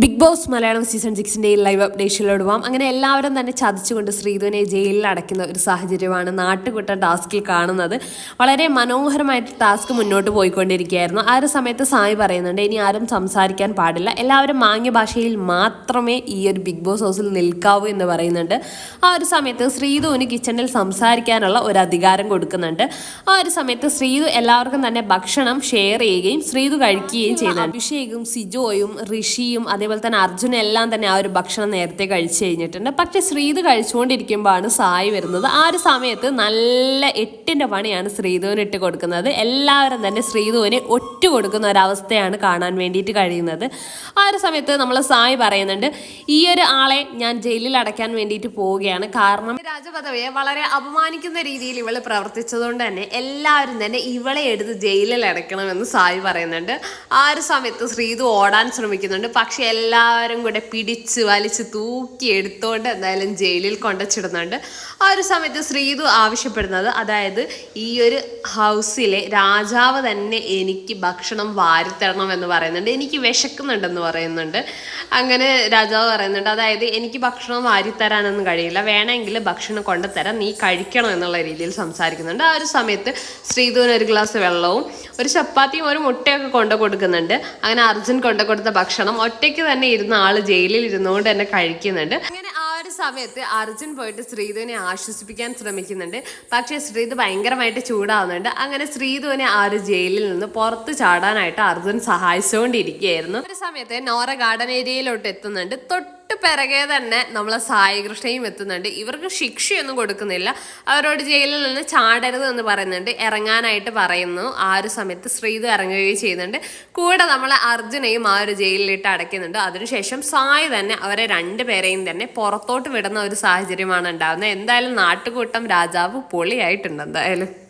Big boss Malayalam season സിക്സിന്റെ live അപ്ഡേഷനിലോട് പോകാം അങ്ങനെ എല്ലാവരും തന്നെ ചതിച്ചുകൊണ്ട് ശ്രീധുവിനെ ജയിലിൽ അടയ്ക്കുന്ന ഒരു സാഹചര്യമാണ് നാട്ടുകുട്ട ടാസ്കിൽ കാണുന്നത്. വളരെ മനോഹരമായിട്ട് ടാസ്ക് മുന്നോട്ട് പോയിക്കൊണ്ടിരിക്കുകയായിരുന്നു. ആ ഒരു സമയത്ത് സായി പറയുന്നുണ്ട് ഇനി ആരും സംസാരിക്കാൻ പാടില്ല. എല്ലാവരും മാന്യ ഭാഷയിൽ മാത്രമേ ഈ ഒരു ബിഗ് ബോസ് ഹൗസിൽ നിൽക്കാവൂ എന്ന് പറയുന്നുണ്ട്. ആ ഒരു സമയത്ത് ശ്രീധുവിന് കിച്ചണിൽ സംസാരിക്കാനുള്ള ഒരു അധികാരം കൊടുക്കുന്നുണ്ട്. ആ ഒരു സമയത്ത് ശ്രീധു എല്ലാവർക്കും തന്നെ ഭക്ഷണം ഷെയർ ചെയ്യുകയും ശ്രീധു കഴിക്കുകയും ചെയ്യുന്നുണ്ട്. അഭിഷേകും സിജോയും ഋഷിയും അതേപോലെ തന്നെ അർജുനും എല്ലാം തന്നെ ആ ഒരു ഭക്ഷണം നേരത്തെ കഴിച്ചു കഴിഞ്ഞിട്ടുണ്ട്. പക്ഷെ ശ്രീത് കഴിച്ചുകൊണ്ടിരിക്കുമ്പോഴാണ് സായി വരുന്നത്. ആ ഒരു സമയത്ത് നല്ല എട്ടിന്റെ പണിയാണ് ശ്രീധുവിന് ഇട്ട് കൊടുക്കുന്നത്. എല്ലാവരും തന്നെ ശ്രീധുവിനെ ഒറ്റ കൊടുക്കുന്ന ഒരവസ്ഥയാണ് കാണാൻ വേണ്ടിയിട്ട് കഴിയുന്നത്. ആ ഒരു സമയത്ത് നമ്മൾ സായി പറയുന്നുണ്ട് ഈ ഒരു ആളെ ഞാൻ ജയിലിൽ അടയ്ക്കാൻ വേണ്ടിയിട്ട് പോവുകയാണ്. കാരണം രാജപദവിയെ വളരെ അപമാനിക്കുന്ന രീതിയിൽ ഇവൾ പ്രവർത്തിച്ചതുകൊണ്ട് തന്നെ എല്ലാവരും തന്നെ ഇവളെ എടുത്ത് ജയിലിൽ അടയ്ക്കണമെന്ന് സായി പറയുന്നുണ്ട്. ആ ഒരു സമയത്ത് ശ്രീധു ഓടാൻ ശ്രമിക്കുന്നുണ്ട്. പക്ഷെ എല്ലാവരും കൂടെ പിടിച്ച് വലിച്ച് തൂക്കി എടുത്തോണ്ട് എന്തായാലും ജയിലിൽ കൊണ്ടുവച്ചിടുന്നുണ്ട്. ആ ഒരു സമയത്ത് ശ്രീതു ആവശ്യപ്പെടുന്നത് അതായത് ഈ ഒരു ഹൗസിലെ രാജാവ് തന്നെ എനിക്ക് ഭക്ഷണം വാരിത്തരണം എന്ന് പറയുന്നുണ്ട്. എനിക്ക് വിശക്കുന്നുണ്ടെന്ന് പറയുന്നുണ്ട്. അങ്ങനെ രാജാവ് പറയുന്നുണ്ട് അതായത് എനിക്ക് ഭക്ഷണം വാരിത്തരാനൊന്നും കഴിയില്ല. വേണമെങ്കിൽ ഭക്ഷണം കൊണ്ടുതരാം. നീ കഴിക്കണം എന്നുള്ള രീതിയിൽ സംസാരിക്കുന്നുണ്ട്. ആ ഒരു സമയത്ത് ശ്രീധുവിന് ഒരു ഗ്ലാസ് വെള്ളവും ഒരു ചപ്പാത്തിയും ഒരു മുട്ടയൊക്കെ കൊണ്ടു കൊടുക്കുന്നുണ്ട് അങ്ങനെ അർജുൻ കൊണ്ടു കൊടുത്ത ഭക്ഷണം ഒറ്റയ്ക്ക് തന്നെ ഇരുന്ന ആൾ ജയിലിൽ ഇരുന്നുകൊണ്ട് തന്നെ കഴിക്കുന്നുണ്ട്. അങ്ങനെ ആ ഒരു സമയത്ത് അർജുൻ പോയിട്ട് ശ്രീധുവിനെ ആശ്വസിപ്പിക്കാൻ ശ്രമിക്കുന്നുണ്ട്. പക്ഷേ ശ്രീധു ഭയങ്കരമായിട്ട് ചൂടാവുന്നുണ്ട്. അങ്ങനെ ശ്രീധുവിനെ ആ ഒരു ജയിലിൽ നിന്ന് പുറത്ത് ചാടാനായിട്ട് അർജുൻ സഹായിച്ചുകൊണ്ടിരിക്കുകയായിരുന്നു ഒരു സമയത്ത് നോറ ഗാർഡൻ ഏരിയയിലോട്ട് എത്തുന്നുണ്ട്. തൊട്ട് പിറകെ തന്നെ നമ്മളെ സായി കൃഷ്ണയും എത്തുന്നുണ്ട്. ഇവർക്ക് ശിക്ഷയൊന്നും കൊടുക്കുന്നില്ല. അവരോട് ജയിലിൽ നിന്ന് ചാടരുത് എന്ന് പറയുന്നുണ്ട്. ഇറങ്ങാനായിട്ട് പറയുന്നു. ആ ഒരു സമയത്ത് ശ്രീധു ഇറങ്ങുകയും ചെയ്യുന്നുണ്ട്. കൂടെ നമ്മളെ അർജുനെയും ആ ഒരു ജയിലിലിട്ട് അടയ്ക്കുന്നുണ്ട്. അതിനുശേഷം സായി തന്നെ അവരെ രണ്ടുപേരെയും തന്നെ പുറത്തോട്ട് വിടുന്ന ഒരു സാഹചര്യമാണ് ഉണ്ടാകുന്നത് എന്തായാലും നാട്ടുകൂട്ടം രാജാവ് പൊളിയായിട്ടുണ്ട് എന്തായാലും.